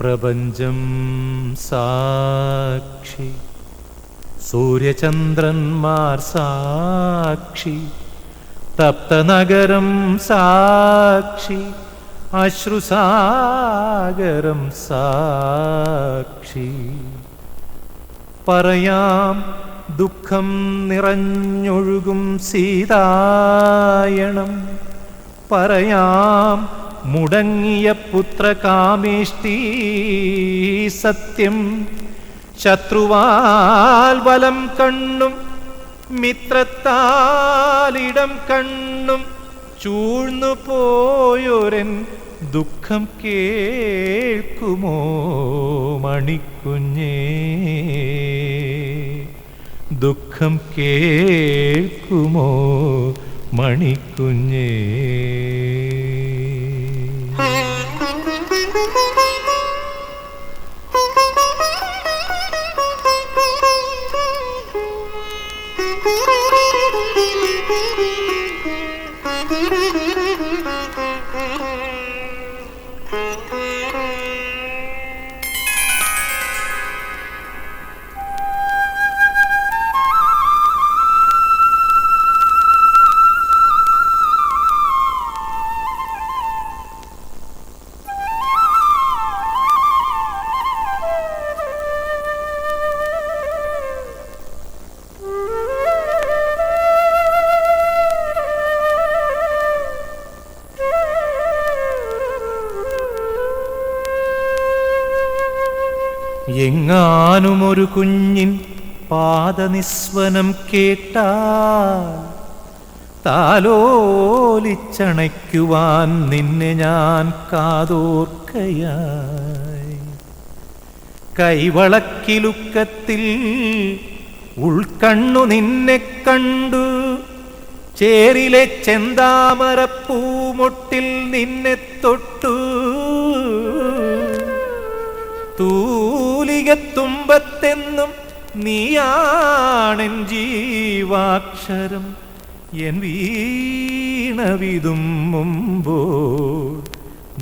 പ്രപഞ്ചം സാക്ഷി. സൂര്യചന്ദ്രന്മാർ സാക്ഷി. തപ്തനഗരം സാക്ഷി. അശ്രുസാഗരം സാക്ഷി. പറയാം ദുഃഖം നിറഞ്ഞൊഴുകും സീതായണം. പറയാം മുടങ്ങിയ പുത്രകാമേഷ്ടി സത്യം. ശത്രുവാൽ വലം കണ്ണും മിത്രത്താലിടം കണ്ണും. ചൂഴ്ന്നു പോയൊരൻ ദുഃഖം കേൾക്കുമോ മണിക്കുഞ്ഞേ? ദുഃഖം കേൾക്കുമോ മണിക്കുഞ്ഞേ? Mm-hmm. എങ്ങാനും ഒരു കുഞ്ഞിൻ പാദനിസ്വനം കേട്ടാൽ താലോലിച്ചണയ്ക്കുവാൻ നിന്നെ ഞാൻ കാതോർക്കയായി. കൈവളക്കിലുക്കത്തിൽ ഉൾക്കണ്ണു നിന്നെ കണ്ടു. ചേരിലെ ചെന്താമരപ്പൂമൊട്ടിൽ നിന്നെ തൊട്ടു. തൂലികത്തുമ്പത്തെന്നും നീയാണെൻ ജീവാക്ഷരം എൻ വീണവിതും മുമ്പോൾ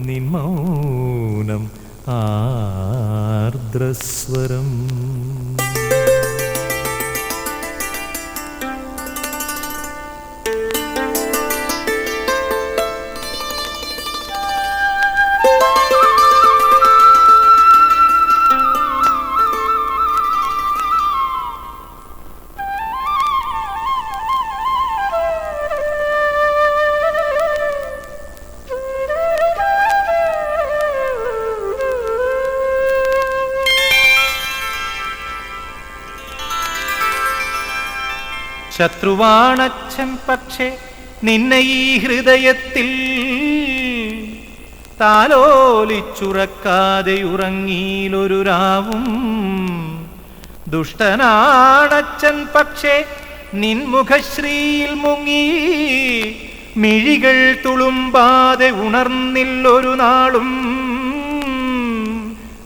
നിൻ മൗനം ആർദ്രസ്വരം. ശത്രുവാണച്ഛൻ പക്ഷേ നിന്നെ ഈ ഹൃദയത്തിൽ താലോലിച്ചുറക്കാതെ ഉറങ്ങിയിലൊരു രാവും ദുഷ്ടനാണച്ഛൻ പക്ഷേ നിൻമുഖശ്രീയിൽ മുങ്ങി മിഴികൾ തുളുമ്പാതെ ഉണർന്നില്ലൊരു നാളും.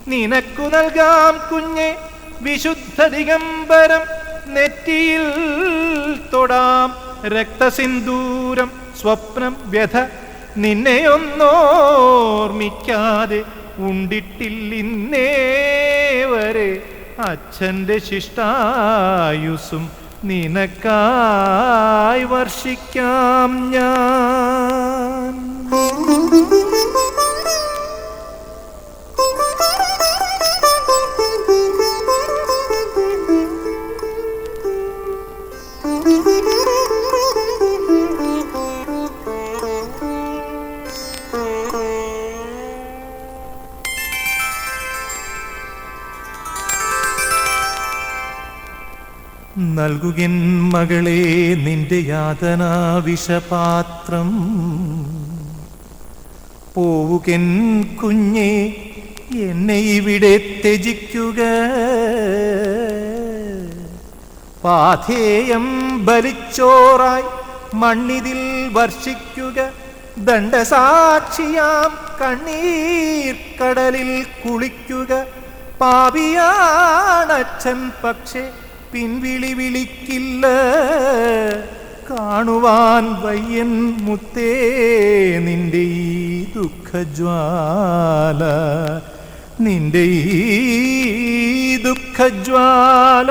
നിനക്കു നൽകാം കുഞ്ഞെ വിശുദ്ധ ദിഗംബരം നെറ്റിയിൽ തൊടാം രക്തസിന്ദൂരം സ്വപ്നം വ്യഥ. നിന്നെയൊന്നോർമിക്കാതെ ഉണ്ടിട്ടില്ലിന്നേ വരെ അച്ഛന്റെ ശിഷ്ടായുസും നിനക്കായി വർഷിക്കാം ഞാൻ. നൽകുകൻ മകളെ നിന്റെ യാതനാ വിഷപാത്രം പോവുകൻ കുഞ്ഞെ എന്നെ ഇവിടെ ത്യജിക്കുക. പാഥേയം ബലിച്ചോറായി മണ്ണിതിൽ വർഷിക്കുക. ദണ്ഡസാക്ഷിയാം കണ്ണീർ കടലിൽ കുളിക്കുക. പാപിയാണച്ഛൻ പക്ഷേ പിൻവിളി വിളിക്കില്ല. കാണുവാൻ വയ്യൻ മുത്തേ നിന്റെ ഈ ദുഃഖജ്വാല നിന്റെ ഈ ദുഃഖജ്വാല.